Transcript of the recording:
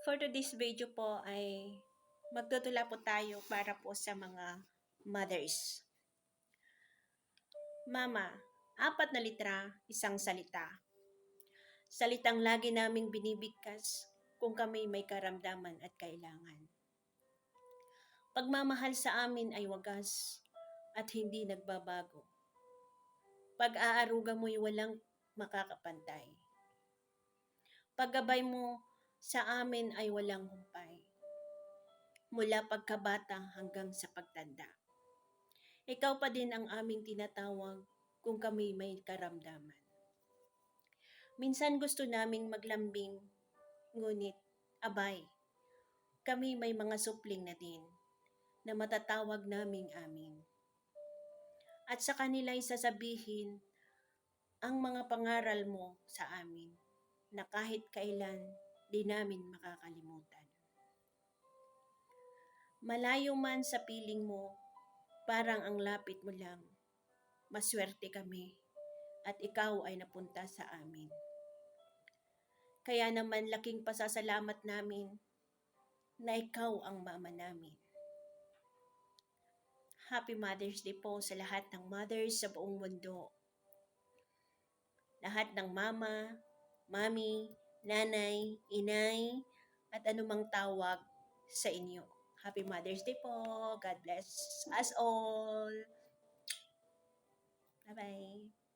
For today's video po ay magtutula po tayo para po sa mga mothers. Mama, apat na litra, isang salita. Salitang lagi naming binibigkas kung kami may karamdaman at kailangan. Pagmamahal sa amin ay wagas at hindi nagbabago. Pag-aaruga mo'y walang makakapantay. Paggabay mo sa amin ay walang humpay. Mula pagkabata hanggang sa pagtanda. Ikaw pa din ang aming tinatawag kung kami may karamdaman. Minsan gusto naming maglambing, ngunit abay, kami may mga supling na din na matatawag naming amin. At sa kanila'y sasabihin ang mga pangaral mo sa amin na kahit kailan di namin makakalimutan. Malayo man sa piling mo, parang ang lapit mo lang. Maswerte kami at ikaw ay napunta sa amin. Kaya naman laking pasasalamat namin na ikaw ang mama namin. Happy Mother's Day po sa lahat ng mothers sa buong mundo. Lahat ng mama, mami, nanay, inay, at anumang tawag sa inyo. Happy Mother's Day po. God bless us all. Bye-bye.